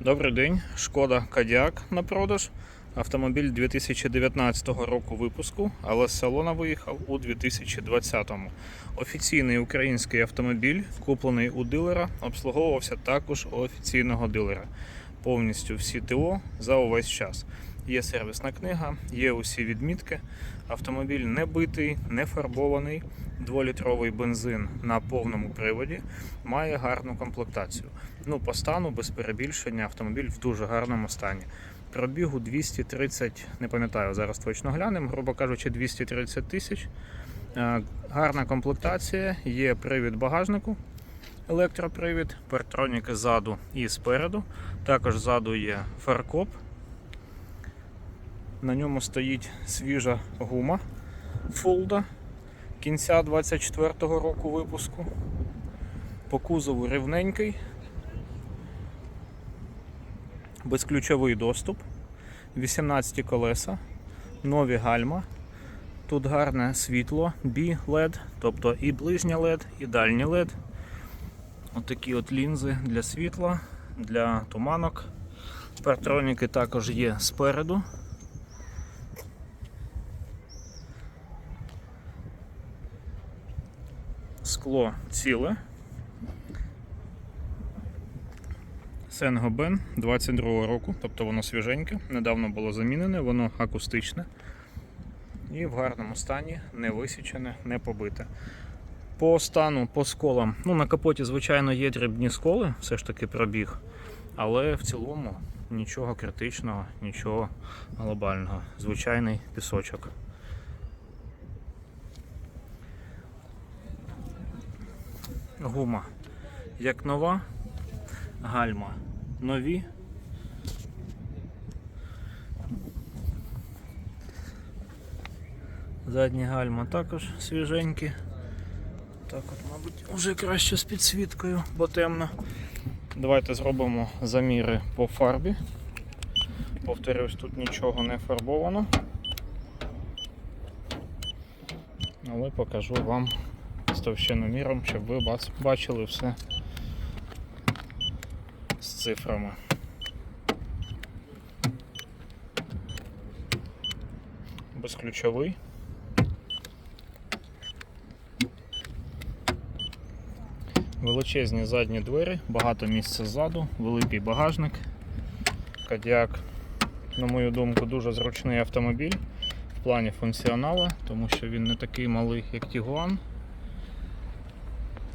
Добрий день, шкода Кадіак на продаж. Автомобіль 2019 року випуску, але з салона виїхав у 2020-му. Офіційний український автомобіль, куплений у дилера, обслуговувався також у офіційного дилера. Повністю всі ТО за увесь час. Є сервісна книга, є усі відмітки. Автомобіль не битий, не фарбований. Дволітровий бензин на повному приводі має гарну комплектацію. Ну, по стану, без перебільшення, автомобіль в дуже гарному стані. Пробігу 230, не пам'ятаю, зараз точно глянемо, грубо кажучи, 230 тисяч. Е, Гарна комплектація, є привід багажнику, електропривід, партроніки ззаду і спереду. Також ззаду є фаркоп. На ньому стоїть свіжа гума Фолда кінця 24-го року випуску. По кузову рівненький. Безключовий доступ, 18 колеса, нові гальма. Тут гарне світло B-LED, тобто і ближнє LED, і дальнє LED. Отакі от лінзи для світла, для туманок. Партроніки також є спереду. Скло ціле. Сенгобен 22 року, тобто воно свіженьке, недавно було замінене, воно акустичне і в гарному стані, не висічене, не побите. По стану, по сколам, ну на капоті, звичайно, є дрібні сколи, все ж таки пробіг, але в цілому нічого критичного, нічого глобального. Звичайний пісочок. Гума як нова, гальма нові. Задні гальма також свіженькі. Так от, мабуть, вже краще з підсвіткою, бо темно. Давайте зробимо заміри по фарбі. Повторюсь, тут нічого не фарбовано. Але покажу вам з товщиноміром, щоб ви бачили все з цифрами. Безключовий. Величезні задні двері, багато місця ззаду, великий багажник. Кадіак, на мою думку, дуже зручний автомобіль в плані функціонала, тому що він не такий малий, як Тігуан.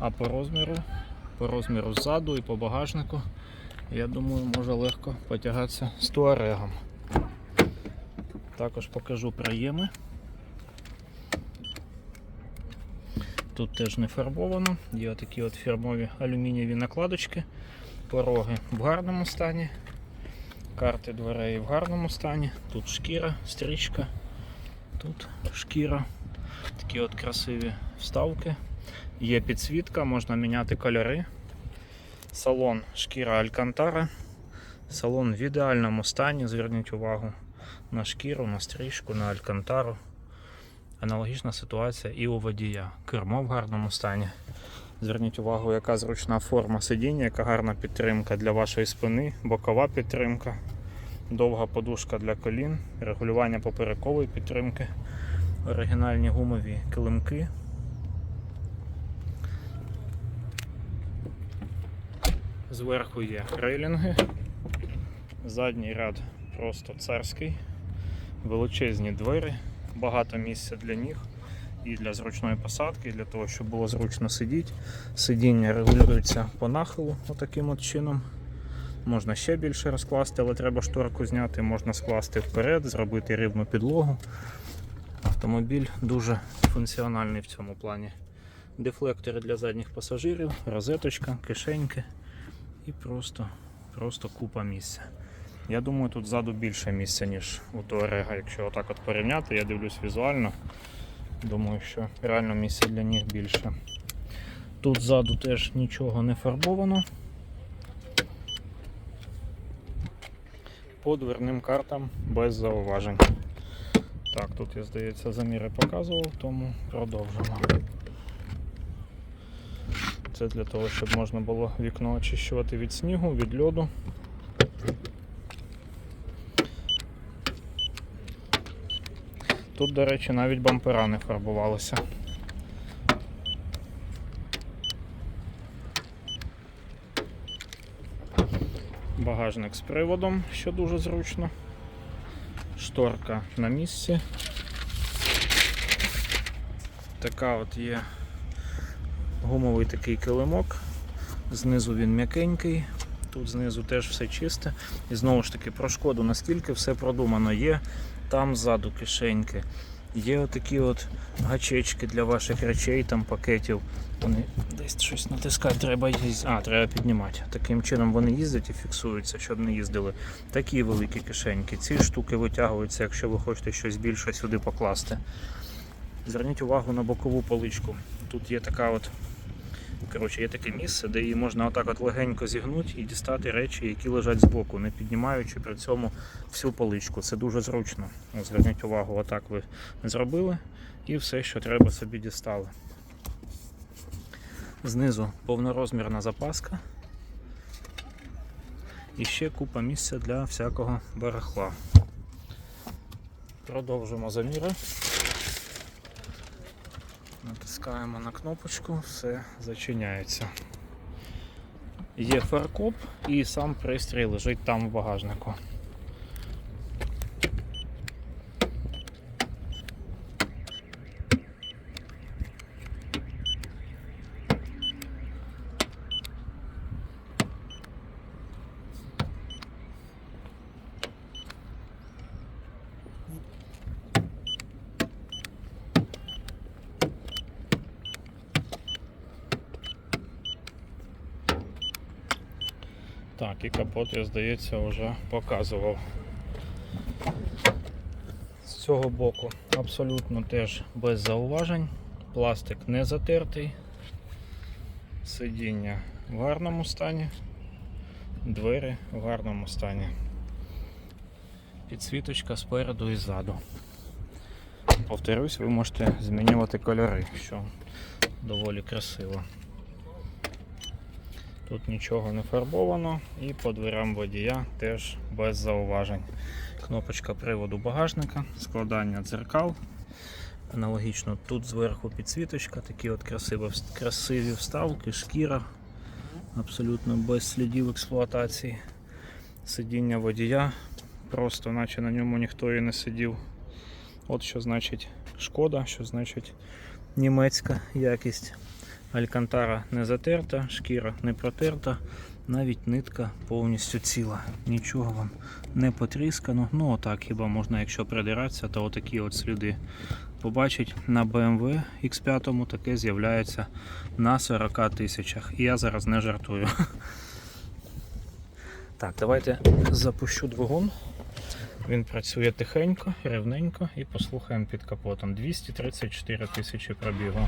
А по розміру, по розміру ззаду і по багажнику, я думаю, може легко потягатися з туарегом. Також покажу проєми. Тут теж не фарбовано, є такі от фірмові алюмінієві накладочки, пороги в гарному стані, карти дверей в гарному стані, тут шкіра, стрічка, тут шкіра, такі от красиві вставки. Є підсвітка, можна міняти кольори. Салон шкіра Алькантара. Салон в ідеальному стані. Зверніть увагу на шкіру, на стрічку, на Алькантару. Аналогічна ситуація і у водія. Кермо в гарному стані. Зверніть увагу, яка зручна форма сидіння, яка гарна підтримка для вашої спини, бокова підтримка, довга подушка для колін, регулювання поперекової підтримки, оригінальні гумові килимки. Зверху є рейлінги, задній ряд просто царський, величезні двері, багато місця для ніг і для зручної посадки, і для того, щоб було зручно сидіти. Сидіння регулюється по нахилу отаким от чином. Можна ще більше розкласти, але треба шторку зняти, можна скласти вперед, зробити рівну підлогу. Автомобіль дуже функціональний в цьому плані. Дефлектори для задніх пасажирів, розеточка, кишеньки і просто, просто купа місця. Я думаю, тут ззаду більше місця, ніж у Туарега. Якщо отак от порівняти, я дивлюсь візуально. Думаю, що реально місця для них більше. Тут ззаду теж нічого не фарбовано. По дверним картам без зауважень. Так, тут я, здається, заміри показував, тому продовжимо. Це для того, щоб можна було вікно очищувати від снігу, від льоду. Тут, до речі, навіть бампера не фарбувалися. Багажник з приводом, що дуже зручно, шторка на місці. Така от є гумовий такий килимок. Знизу він м'якенький, тут знизу теж все чисте. І знову ж таки про шкоду, наскільки все продумано. Є там ззаду кишеньки, є отакі от гачечки для ваших речей, там пакетів. Вони десь щось натискати, треба їздити. А, треба піднімати. Таким чином вони їздять і фіксуються, щоб не їздили. Такі великі кишеньки. Ці штуки витягуються, якщо ви хочете щось більше сюди покласти. Зверніть увагу на бокову поличку. Тут є така от. Коротше, є таке місце, де її можна отак от легенько зігнути і дістати речі, які лежать збоку, не піднімаючи при цьому всю поличку. Це дуже зручно. Зверніть увагу, отак ви зробили і все, що треба собі дістали. Знизу повнорозмірна запаска. І ще купа місця для всякого барахла. Продовжимо заміри. Натискаємо на кнопочку, все зачиняється. Є фаркоп і сам пристрій лежить там в багажнику. Так, і капот, я здається, вже показував. З цього боку абсолютно теж без зауважень. Пластик не затертий, сидіння в гарному стані, двері в гарному стані. Підсвіточка спереду і ззаду. Повторюсь, ви можете змінювати кольори, що доволі красиво. Тут нічого не фарбовано і по дверям водія теж без зауважень. Кнопочка приводу багажника, складання дзеркал. Аналогічно тут зверху підсвіточка, такі от красиві, красиві вставки, шкіра, абсолютно без слідів експлуатації. Сидіння водія, просто наче на ньому ніхто і не сидів. От що значить шкода, що значить німецька якість. Алькантара не затерта, шкіра не протерта, навіть нитка повністю ціла. Нічого вам не потріскано. Ну отак хіба можна, якщо придиратися, то отакі от сліди побачить на BMW X5 таке з'являється на 40 тисячах. І я зараз не жартую. Так, давайте запущу двигун. Він працює тихенько, рівненько і послухаємо під капотом. 234 тисячі пробігу.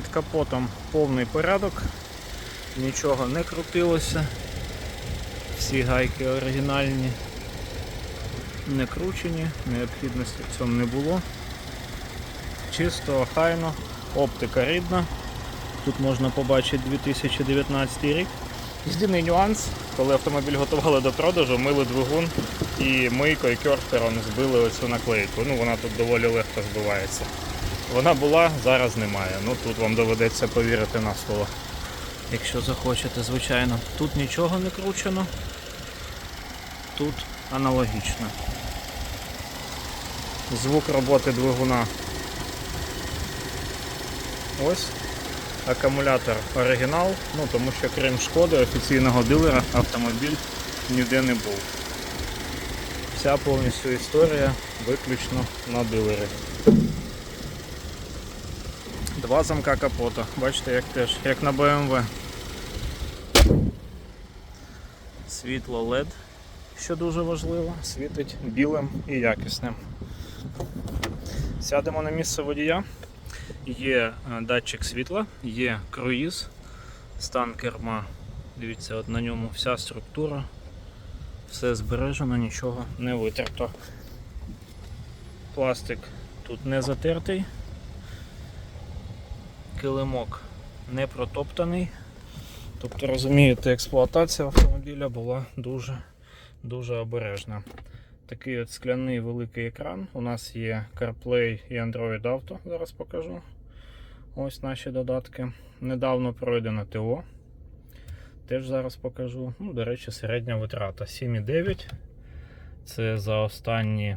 Під капотом повний порядок, нічого не крутилося, всі гайки оригінальні, не кручені, необхідності в цьому не було. Чисто, охайно, оптика рідна. Тут можна побачити 2019 рік. Єдиний нюанс, коли автомобіль готували до продажу, мили двигун і мийкою кьортером збили оцю наклейку. Ну вона тут доволі легко збивається. Вона була, зараз немає. Ну тут вам доведеться повірити на слово. Якщо захочете, звичайно. Тут нічого не кручено. Тут аналогічно. Звук роботи двигуна. Ось. Акумулятор оригінал, ну тому що крім шкоди офіційного дилера автомобіль ніде не був. Вся повністю історія виключно на дилері. Два замка капота. Бачите, як теж, як на BMW. Світло LED, що дуже важливо, світить білим і якісним. Сядемо на місце водія. Є е, датчик світла, є круїз, стан керма. Дивіться, от на ньому вся структура, все збережено, нічого не витерто. Пластик тут не затертий, килимок не протоптаний. Тобто, розумієте, експлуатація автомобіля була дуже, дуже обережна. Такий от скляний великий екран. У нас є CarPlay і Android Auto, зараз покажу. Ось наші додатки. Недавно пройдено ТО. Теж зараз покажу. Ну, до речі, середня витрата 7,9. Це за останні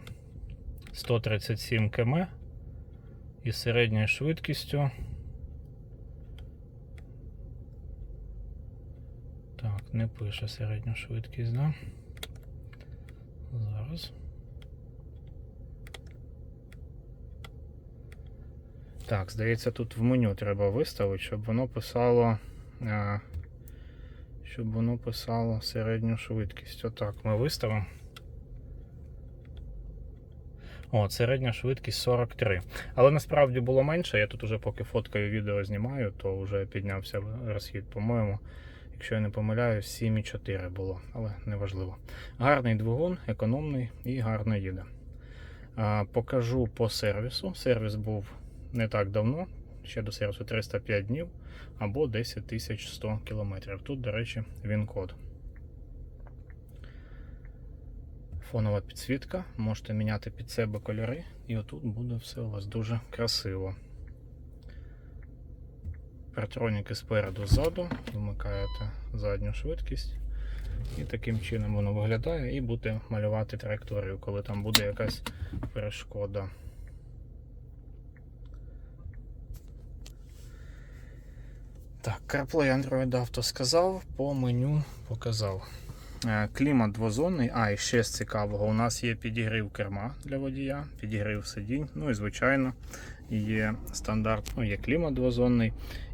137 км із середньою швидкістю. Так, не пише середню швидкість, да? Зараз. Так, здається, тут в меню треба виставити, щоб воно писало. а, Щоб воно писало середню швидкість. Отак ми виставимо. О, середня швидкість 43. Але насправді було менше. Я тут уже поки фоткаю відео знімаю, то вже піднявся розхід, по-моєму. Якщо я не помиляюсь, 7,4 було, але неважливо. Гарний двигун, економний і гарно їде. Покажу по сервісу. Сервіс був не так давно, ще до сервісу 305 днів або 10 100 кілометрів. Тут, до речі, він код. Фонова підсвітка, можете міняти під себе кольори, і отут буде все у вас дуже красиво. Партроніки спереду ззаду, вмикаєте задню швидкість, і таким чином воно виглядає, і буде малювати траєкторію, коли там буде якась перешкода. Так, CarPlay Android Auto сказав, по меню показав. Е, Клімат двозонний, а і ще з цікавого, у нас є підігрів керма для водія, підігрів сидінь, ну і звичайно є стандарт, ну, є клімат двозонний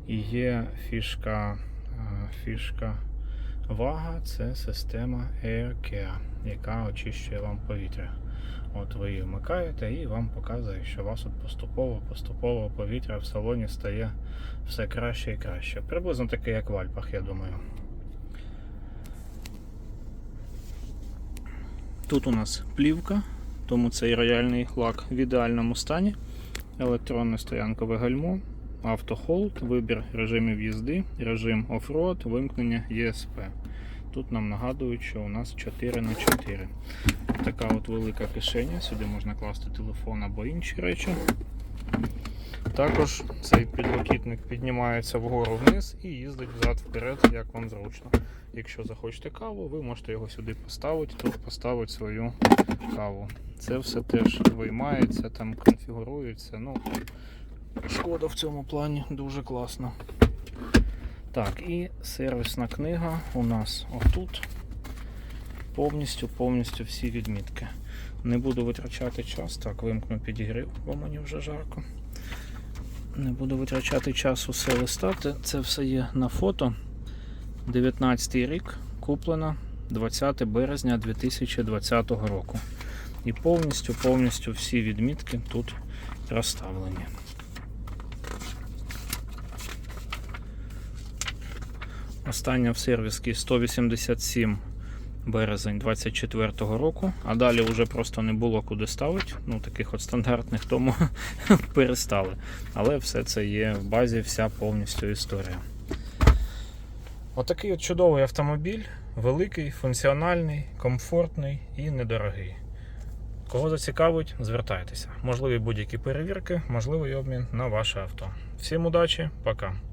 і є фішка, е, фішка вага, це система Air Care, яка очищує вам повітря. От ви її вмикаєте і вам показує, що у вас от поступово-поступово повітря в салоні стає все краще і краще. Приблизно таке, як в Альпах, я думаю. Тут у нас плівка, тому цей рояльний лак в ідеальному стані. Електронне стоянкове гальмо, автохолд, вибір режимів їзди, режим оффроад, вимкнення ESP. Тут нам нагадують, що у нас 4 на 4 Така от велика кишеня, сюди можна класти телефон або інші речі. Також цей підлокітник піднімається вгору вниз і їздить взад-вперед, як вам зручно. Якщо захочете каву, ви можете його сюди поставити, тут поставити свою каву. Це все теж виймається, там конфігурується. Ну, Шкода в цьому плані дуже класно. Так, і сервісна книга у нас отут. Повністю, повністю всі відмітки. Не буду витрачати час. Так, вимкну підігрів, бо мені вже жарко. Не буду витрачати час усе листати. Це все є на фото. 19 рік куплено 20 березня 2020 року. І повністю, повністю всі відмітки тут розставлені. Остання в сервісі 187 березень 24-го року, а далі вже просто не було куди ставити. Ну, таких от стандартних, тому перестали. Але все це є в базі, вся повністю історія. Отакий от чудовий автомобіль, великий, функціональний, комфортний і недорогий. Кого зацікавить, звертайтеся. Можливі будь-які перевірки, можливий обмін на ваше авто. Всім удачі, пока!